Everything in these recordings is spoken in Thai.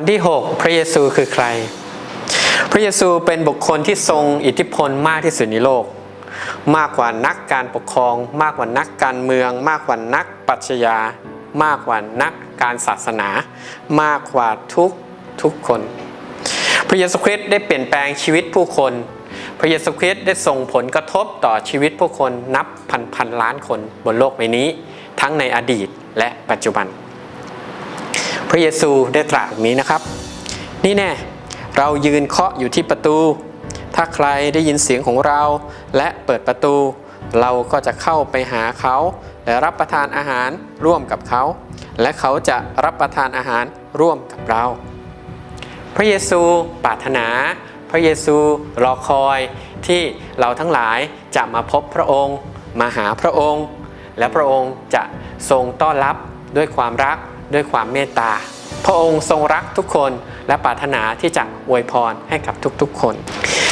วันที่ 6 พระเยซูคือใคร พระเยซูเป็นบุคคลที่ทรงอิทธิพลมากที่สุดในโลก มากกว่านักการปกครอง มากกว่านักการเมือง มากกว่านักปรัชญามากกว่านักการศาสนา มากกว่าทุกทุกคน พระเยซูคริสต์ได้เปลี่ยนแปลงชีวิตผู้คน พระเยซูคริสต์ได้ส่งผลกระทบต่อชีวิตผู้คนนับพันพันล้านคนบนโลกใบนี้ ทั้งในอดีตและปัจจุบัน พระเยซูได้ตรัสแบบนี้นะครับ นี่แน่เรายืนเคาะอยู่ที่ประตู ถ้าใครได้ยินเสียงของเราและเปิดประตู เราก็จะเข้าไปหาเขาและรับประทานอาหารร่วมกับเขา และเขาจะรับประทานอาหารร่วมกับเรา พระเยซูปรารถนา พระเยซูรอคอยที่เราทั้งหลายจะมาพบพระองค์ มาหาพระองค์ และพระองค์จะทรงต้อนรับด้วยความรัก ด้วยความเมตตา พระองค์ทรงรักทุกคนและปรารถนาที่จะอวยพรให้กับทุกๆคน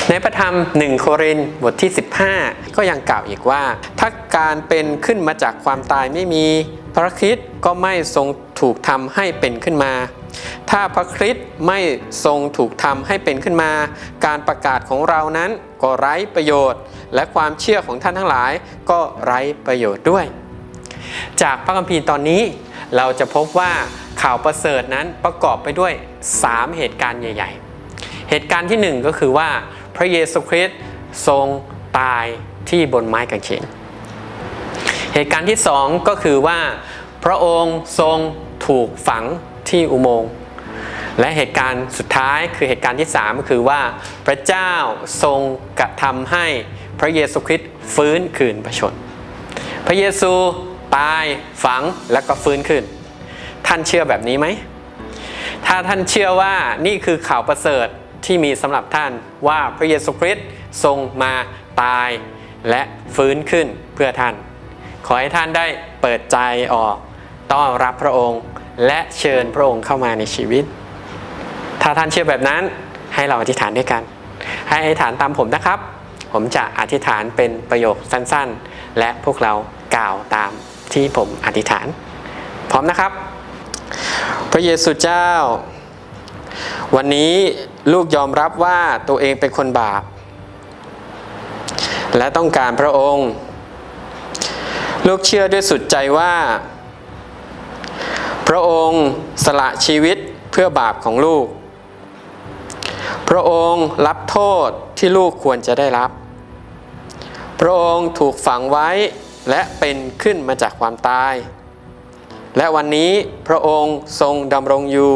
ในพระธรรม1โครินธ์บทที่ 15 ก็ยังกล่าวอีกว่า ถ้าการเป็นขึ้นมาจากความตายไม่มีพระคริสต์ก็ไม่ทรงถูกทำให้เป็นขึ้นมา ถ้าพระคริสต์ไม่ทรงถูกทำให้เป็นขึ้นมา การประกาศของเรานั้นก็ไร้ประโยชน์ และความเชื่อของท่านทั้งหลายก็ไร้ประโยชน์ด้วย จากพระคัมภีร์ตอนนี้ เราจะพบว่าข่าวประเสริฐนั้นประกอบไปด้วย 3 เหตุการณ์ใหญ่ ๆ เหตุการณ์ที่ 1 ก็คือว่าพระเยซูคริสต์ทรงตายที่บนไม้กางเขนเหตุการณ์ที่ 2 ก็คือว่า พระองค์ทรงถูกฝังที่อุโมงค์และเหตุการณ์สุดท้ายคือเหตุการณ์ที่ 3 ก็คือว่าพระเจ้าทรงกระทำให้พระเยซูคริสต์ฟื้นคืนพระชน พระเยซู ตายฝังแล้วก็ฟื้นขึ้น ท่านเชื่อแบบนี้ไหม ถ้าท่านเชื่อว่านี่คือข่าวประเสริฐที่มีสำหรับท่านว่าพระเยซูคริสต์ทรงมาตายและฟื้นขึ้นเพื่อท่าน ขอให้ท่านได้เปิดใจออกต้อนรับพระองค์ และเชิญพระองค์เข้ามาในชีวิต ถ้าท่านเชื่อแบบนั้นให้เราอธิษฐานด้วยกัน ให้อธิษฐานตามผมนะครับ ผมจะอธิษฐานเป็นประโยคสั้นๆ และพวกเรากล่าวตาม ที่ผมอธิษฐาน พร้อมนะครับ พระเยซูเจ้า วันนี้ลูกยอมรับว่าตัวเองเป็นคนบาป และต้องการพระองค์ ลูกเชื่อด้วยสุดใจว่า พระองค์สละชีวิตเพื่อบาปของลูก พระองค์รับโทษที่ลูกควรจะได้รับ พระองค์ถูกฝังไว้ และเป็นขึ้นมาจากความตาย และวันนี้พระองค์ทรงดำรงอยู่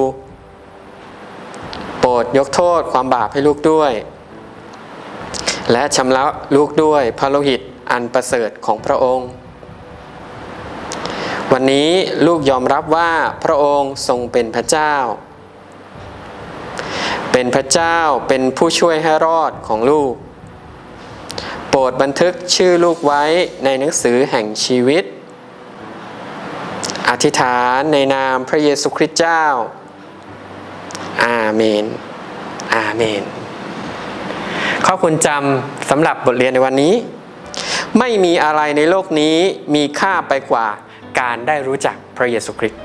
โปรดยกโทษความบาปให้ลูกด้วย และชำระลูกด้วยพระโลหิตอันประเสริฐของพระองค์ วันนี้ลูกยอมรับว่าพระองค์ทรงเป็นพระเจ้า เป็นพระเจ้าเป็นผู้ช่วยให้รอดของลูก โปรดบันทึกชื่อลูกไว้ในหนังสือแห่งชีวิต อธิษฐานในนามพระเยซูคริสต์เจ้า อาเมน อาเมน ข้อคุณจำสำหรับบทเรียนในวันนี้ ไม่มีอะไรในโลกนี้มีค่าไปกว่าการได้รู้จักพระเยซูคริสต์